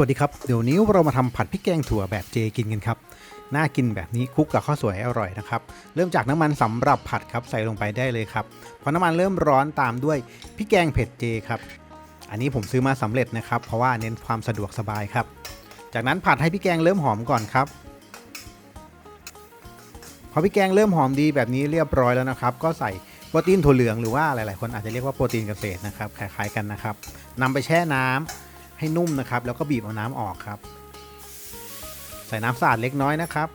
วัสดีครับเดี๋ยวนี้เรามาทำผัดพริกแกงถั่วแบบเจกินกันครับน่ากินแบบนี้คลุกกับข้าวสวยอร่อยนะครับเริ่มจากน้ำมันสำหรับผัดครับใส่ลงไปได้เลยครับพอน้ำมันเริ่มร้อนตามด้วยพริกแกงเผ็ดเจครับอันนี้ผมซื้อมาสำเร็จนะครับเพราะว่าเน้นความสะดวกสบายครับ จากนั้นผัดให้พริกแกงเริ่มหอมก่อนครับพอพริกแกงเริ่มหอมดีแบบนี้เรียบร้อยแล้วนะครับ ก็ใส่โปรตีนถั่วเหลืองหรือว่าหลาย ๆ คนอาจจะเรียกว่าโปรตีนเกษตรนะครับคล้ายๆกันนะครับนำไปแช่น้ำ ให้นุ่มนะครับ แล้วก็บีบเอาน้ำออกครับ ใส่น้ำสะอาดเล็กน้อยนะครับ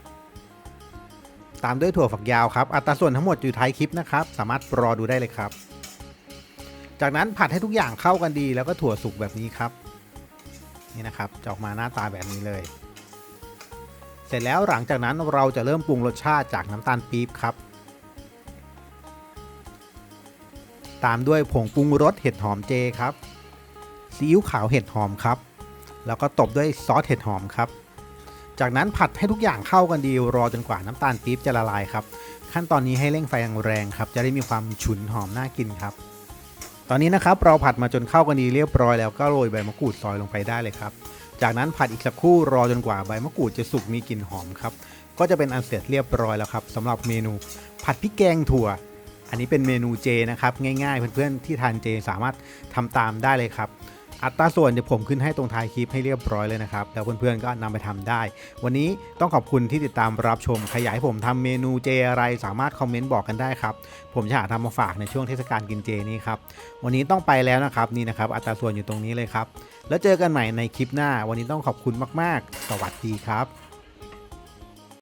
ตามด้วยถั่วฝักยาวครับ อัตราส่วนทั้งหมดอยู่ท้ายคลิปนะครับ สามารถรอดูได้เลยครับ จากนั้นผัดให้ทุกอย่างเข้ากันดี แล้วก็ถั่วสุกแบบนี้ครับ นี่นะครับจะออกมาหน้าตาแบบนี้เลย เสร็จแล้วหลังจากนั้นเราจะเริ่มปรุงรสชาติจากน้ำตาลปี๊บครับตามด้วยผงปรุงรสเห็ดหอมเจครับ ซีอิ๊วขาวเห็ดหอมครับ แล้วก็ตบด้วยซอสเห็ดหอมครับ จากนั้นผัดให้ทุกอย่างเข้ากันดีรอจนกว่าน้ำตาลปี๊บจะละลายครับ ขั้นตอนนี้ให้เร่งไฟแรงๆครับ จะได้มีความฉุนหอมน่ากินครับ ตอนนี้นะครับเราผัดมาจนเข้ากันดีเรียบร้อยแล้วก็โรยใบมะกรูดซอยลงไปได้เลยครับ จากนั้นผัดอีกสักครู่รอจนกว่าใบมะกรูดจะสุกมีกลิ่นหอมครับก็จะเป็นอันเสร็จเรียบร้อยแล้วครับสำหรับเมนูผัดพริกแกงถั่ว อันนี้เป็นเมนูเจนะครับง่ายๆ เพื่อนๆที่ทานเจสามารถทำตามได้เลยครับ อัตราส่วนเดี๋ยวผมขึ้นให้ตรงท้ายคลิปให้เรียบร้อยเลยนะครับ แล้วเพื่อนๆก็นำไปทำได้ วันนี้ต้องขอบคุณที่ติดตามรับชมขยายผมทำเมนูเจอะไรสามารถคอมเมนต์บอกกันได้ครับ ผมจะหาทำมาฝากในช่วงเทศกาลกินเจนี้ครับ วันนี้ต้องไปแล้วนะครับนี่นะครับ อัตราส่วนอยู่ตรงนี้เลยครับ แล้วเจอกันใหม่ในคลิปหน้า วันนี้ต้องขอบคุณมาก ๆ สวัสดีครับ